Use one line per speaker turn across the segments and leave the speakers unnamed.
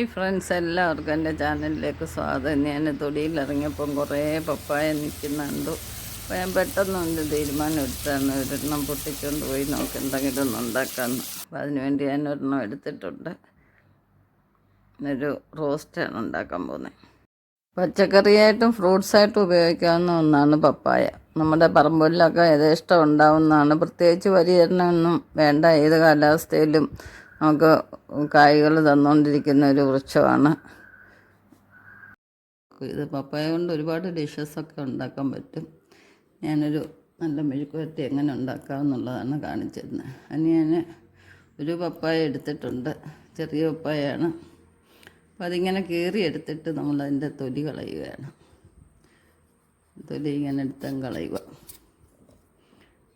ഈ ഫ്രണ്ട്സ് എല്ലാവർക്കും എന്റെ ചാനലിലേക്ക് സ്വാഗതം. ഞാൻ തൊടിയിൽ ഇറങ്ങിയപ്പം കുറേ പപ്പായ നിൽക്കുന്നുണ്ട്. അപ്പോൾ ഞാൻ പെട്ടെന്ന് ഒന്ന് തീരുമാനം എടുത്താണ്. ഒരെണ്ണം പൊട്ടിച്ചുകൊണ്ട് പോയി നോക്കി എന്തെങ്കിലും ഒന്ന് ഉണ്ടാക്കാമെന്ന് അപ്പോൾ അതിനുവേണ്ടി ഞാൻ ഒരെണ്ണം എടുത്തിട്ടുണ്ട്. ഒരു റോസ്റ്റാണ് ഉണ്ടാക്കാൻ പോകുന്നത്. പച്ചക്കറിയായിട്ടും ഫ്രൂട്ട്സായിട്ടും ഉപയോഗിക്കാവുന്ന ഒന്നാണ് പപ്പായ. നമ്മുടെ പറമ്പൊല്ലൊക്കെ യഥേഷ്ടം ഉണ്ടാവുന്നതാണ്. പ്രത്യേകിച്ച് വലിയ ഒന്നും വേണ്ട. ഏത് കാലാവസ്ഥയിലും നമുക്ക് കായ്കൾ തന്നുകൊണ്ടിരിക്കുന്ന ഒരു വൃക്ഷമാണ്. ഇത് പപ്പായ കൊണ്ട് ഒരുപാട് ഡിഷസൊക്കെ ഉണ്ടാക്കാൻ പറ്റും. ഞാനൊരു നല്ല മെഴുക്കുവരട്ടി എങ്ങനെ ഉണ്ടാക്കാം എന്നുള്ളതാണ് കാണിച്ചിരുന്നത്. അതിന് ഞാൻ ഒരു പപ്പായ എടുത്തിട്ടുണ്ട്. ചെറിയ പപ്പായാണ് അപ്പോൾ അതിങ്ങനെ കീറി എടുത്തിട്ട് നമ്മൾ അതിന്റെ തൊലി കളയുകയാണ്. തൊലി ഇങ്ങനെ എടുത്തും കളയുക.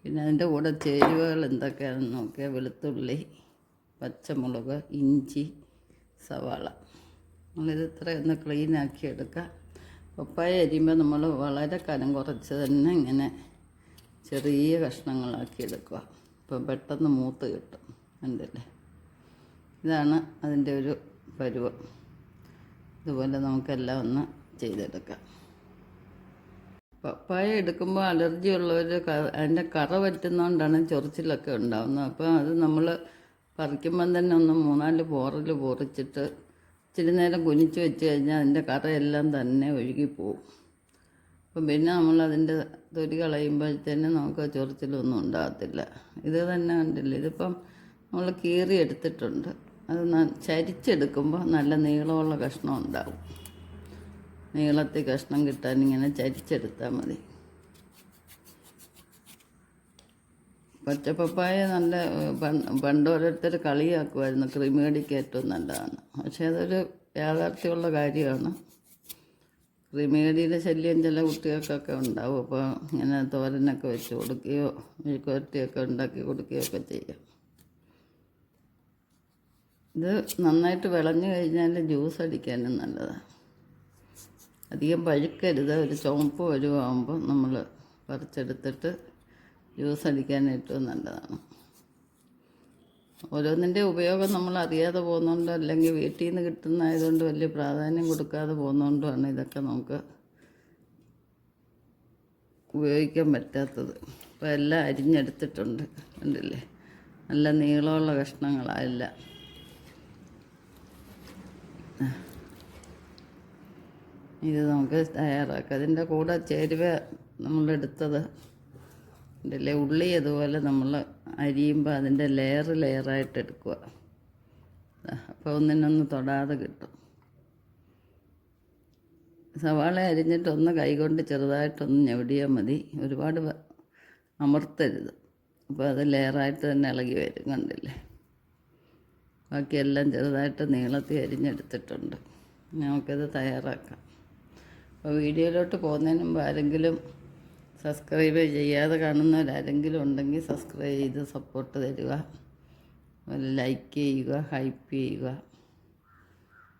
പിന്നെ അതിന്റെ കൂടെ ചേരുവകൾ എന്തൊക്കെയാണെന്ന് നോക്കിയാൽ വെളുത്തുള്ളി പച്ചമുളക് ഇഞ്ചി സവാള. നമ്മളിത് ഇത്രയൊന്ന് ക്ലീനാക്കി എടുക്കുക പപ്പായ അരിയുമ്പോൾ നമ്മൾ വളരെ കനം കുറച്ച് തന്നെ ഇങ്ങനെ ചെറിയ കഷ്ണങ്ങളാക്കി എടുക്കുക. അപ്പോൾ പെട്ടെന്ന് മൂത്ത് കിട്ടും. കണ്ടില്ലേ? ഇതാണ് അതിന്റെ ഒരു പരുവം. ഇതുപോലെ നമുക്കെല്ലാം ഒന്ന് ചെയ്തെടുക്കാം. പപ്പായ എടുക്കുമ്പോൾ അലർജി ഉള്ളവർ അതിന്റെ കറ പറ്റുന്നതുകൊണ്ടാണ് ചൊറിച്ചിലൊക്കെ ഉണ്ടാകുന്നത് അപ്പോൾ അത് നമ്മൾ പറിക്കുമ്പം തന്നെ ഒന്ന് മൂന്നാൽ പോറൽ പൊറിച്ചിട്ട് ഇച്ചിരി നേരം കുനിച്ച് വെച്ച് കഴിഞ്ഞാൽ അതിന്റെ കറയെല്ലാം തന്നെ ഒഴുകിപ്പോവും. അപ്പം പിന്നെ നമ്മൾ അതിന്റെ തൊലി കളയുമ്പോഴത്തേനും നമുക്ക് ചൊറിച്ചിലൊന്നും ഉണ്ടാകത്തില്ല. ഇത് തന്നെ കണ്ടില്ല? ഇതിപ്പം നമ്മൾ കീറി എടുത്തിട്ടുണ്ട്. അത് ചരിച്ചെടുക്കുമ്പോൾ നല്ല നീളമുള്ള കഷ്ണം ഉണ്ടാവും. നീളത്തിൽ കഷ്ണം കിട്ടാൻ ഇങ്ങനെ ചരിച്ചെടുത്താൽ മതി. പച്ചപ്പപ്പായ നല്ല പണ്ട് ഓരോരുത്തർ കളിയാക്കുമായിരുന്നു. ക്രിമികടിക്ക് ഏറ്റവും നല്ലതാണ്. പക്ഷേ അതൊരു യാഥാർത്ഥ്യമുള്ള കാര്യമാണ്. ക്രിമികടിയുടെ ശല്യം ചില കുട്ടികൾക്കൊക്കെ ഉണ്ടാവും. അപ്പോൾ ഇങ്ങനെ തോരനൊക്കെ വെച്ച് കൊടുക്കുകയോ മെഴുക്കുവരട്ടിയൊക്കെ ഉണ്ടാക്കി കൊടുക്കുകയോ ഒക്കെ ചെയ്യാം. ഇത് നന്നായിട്ട് വിളഞ്ഞു കഴിഞ്ഞാൽ ജ്യൂസ് അടിക്കാനും നല്ലതാണ്. അധികം പഴുക്കരുത്. ഒരു ചുവപ്പ് വരുവാകുമ്പോൾ നമ്മൾ പറിച്ചെടുത്തിട്ട് ജ്യൂസ് അടിക്കാൻ ഏറ്റവും നല്ലതാണ്. ഓരോന്നിന്റെ ഉപയോഗം നമ്മൾ അറിയാതെ പോകുന്നുണ്ടോ അല്ലെങ്കിൽ വീട്ടിൽ നിന്ന് കിട്ടുന്നതായതുകൊണ്ട് വലിയ പ്രാധാന്യം കൊടുക്കാതെ പോകുന്നതുകൊണ്ടാണ് ഇതൊക്കെ നമുക്ക് ഉപയോഗിക്കാൻ പറ്റാത്തത്. അപ്പോൾ എല്ലാം അരിഞ്ഞെടുത്തിട്ടുണ്ട്. കണ്ടില്ലേ? നല്ല നീളമുള്ള കഷ്ണങ്ങളല്ല ഇത് നമുക്ക് തയ്യാറാക്കാം. അതിന്റെ കൂടെ ചേരുവ നമ്മളെടുത്തത് ഇതിലെ ഉള്ളി അതുപോലെ നമ്മൾ അരിയുമ്പോൾ അതിന്റെ ലെയർ ലെയറായിട്ട് എടുക്കുക അപ്പോൾ ഒന്നിനൊന്ന് തൊടാതെ കിട്ടും. സവാള അരിഞ്ഞിട്ടൊന്ന് കൈകൊണ്ട് ചെറുതായിട്ടൊന്ന് ഞെവിടിയാൽ മതി. ഒരുപാട് അമർത്തരുത്. അപ്പോൾ അത് ലെയറായിട്ട് തന്നെ ഇളകി വരും കണ്ടില്ലേ? ബാക്കിയെല്ലാം ചെറുതായിട്ട് നീളത്തിൽ അരിഞ്ഞെടുത്തിട്ടുണ്ട്. നമുക്കിത് തയ്യാറാക്കാം. അപ്പോൾ വീഡിയോയിലോട്ട് പോകുന്നതിന് മുമ്പ് ആരെങ്കിലും സബ്സ്ക്രൈബ് ചെയ്യാതെ കാണുന്നവരാരെങ്കിലും ഉണ്ടെങ്കിൽ സബ്സ്ക്രൈബ് ചെയ്ത് സപ്പോർട്ട് തരിക. ലൈക്ക് ചെയ്യുക ഹൈപ്പ് ചെയ്യുക.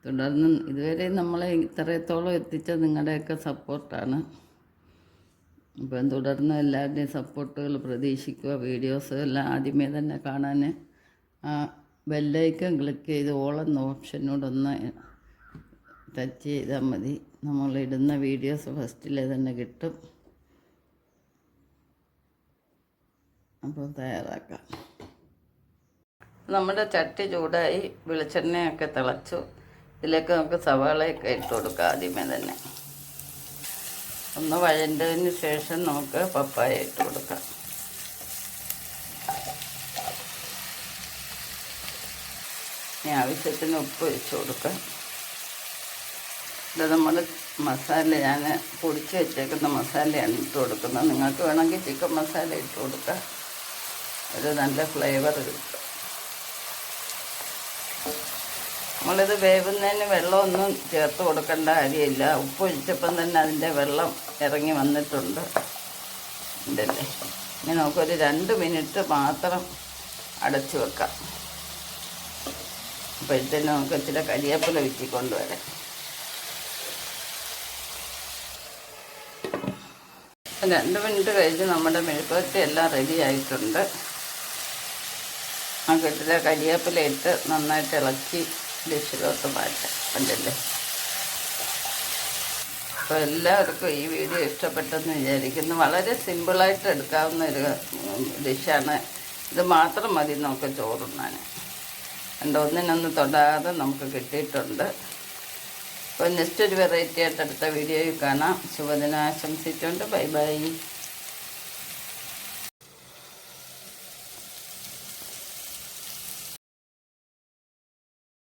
തുടർന്ന് ഇതുവരെ നമ്മളെ ഇത്രത്തോളം എത്തിച്ച നിങ്ങളുടെയൊക്കെ സപ്പോർട്ടാണ് ഇപ്പം തുടർന്ന് എല്ലാവരുടെയും സപ്പോർട്ടുകൾ പ്രതീക്ഷിക്കുക വീഡിയോസ് എല്ലാം ആദ്യമേ തന്നെ കാണാൻ. ആ ബെല്ലൈക്കൺ ക്ലിക്ക് ചെയ്ത് ഓളെന്ന ഓപ്ഷനോടൊന്ന് ടച്ച് ചെയ്താൽ മതി. നമ്മളിടുന്ന വീഡിയോസ് ഫസ്റ്റിലെ തന്നെ കിട്ടും. അപ്പോൾ തയ്യാറാക്കാം. നമ്മുടെ ചട്ടി ചൂടായി വെളിച്ചെണ്ണയൊക്കെ തിളച്ചു. ഇതിലേക്ക് നമുക്ക് സവാളയൊക്കെ ഇട്ട് കൊടുക്കാം ആദ്യമേ തന്നെ. ഒന്ന് വഴണ്ടതിന് ശേഷം നമുക്ക് പപ്പായ ഇട്ട് കൊടുക്കാം. ഇനി ആവശ്യത്തിന് ഉപ്പ് വെച്ച് കൊടുക്കാം. ഇത് നമ്മൾ മസാല ഞാൻ പൊടിച്ച് വെച്ചേക്കുന്ന മസാലയാണ് ഇട്ട് കൊടുക്കുന്നത്. നിങ്ങൾക്ക് വേണമെങ്കിൽ ചിക്കൻ മസാല ഇട്ട് കൊടുക്കാം. ഒരു നല്ല ഫ്ലേവർ കിട്ടും നമ്മളിത് വേവുന്നതിന് വെള്ളമൊന്നും ചേർത്ത് കൊടുക്കേണ്ട കാര്യമില്ല. ഉപ്പ് ഒഴിച്ചപ്പം തന്നെ അതിന്റെ വെള്ളം ഇറങ്ങി വന്നിട്ടുണ്ട്. ഉണ്ടല്ലേ? ഇനി നമുക്കൊരു രണ്ട് മിനിറ്റ് മാത്രം അടച്ചു വെക്കാം. അപ്പോഴത്തേനും നമുക്ക് ഇച്ചിരി കരിയേപ്പില വിറ്റിക്കൊണ്ട് വരാം. രണ്ട് മിനിറ്റ് കഴിഞ്ഞ് നമ്മുടെ മെഴുക്കുവരട്ടി എല്ലാം റെഡി ആയിട്ടുണ്ട്. കെട്ടിലെ കരിയേപ്പില ഇട്ട് നന്നായിട്ട് ഇളക്കി ഡിഷിലോട്ട് മാറ്റാം. കണ്ടില്ലേ? അപ്പോൾ എല്ലാവർക്കും ഈ വീഡിയോ ഇഷ്ടപ്പെട്ടെന്ന് വിചാരിക്കുന്നു. വളരെ സിമ്പിളായിട്ട് എടുക്കാവുന്ന ഒരു ഡിഷാണ്. ഇത് മാത്രം മതി നമുക്ക് ചോറുണ്ണാൻ. എന്റെ ഒന്നിനൊന്ന് തൊടാതെ നമുക്ക് കിട്ടിയിട്ടുണ്ട്. അപ്പോൾ നെക്സ്റ്റ് ഒരു വെറൈറ്റി ആയിട്ട് അടുത്ത വീഡിയോയിൽ കാണാം. ശുഭദിനം ആശംസിച്ചുകൊണ്ട് ബൈ ബൈ.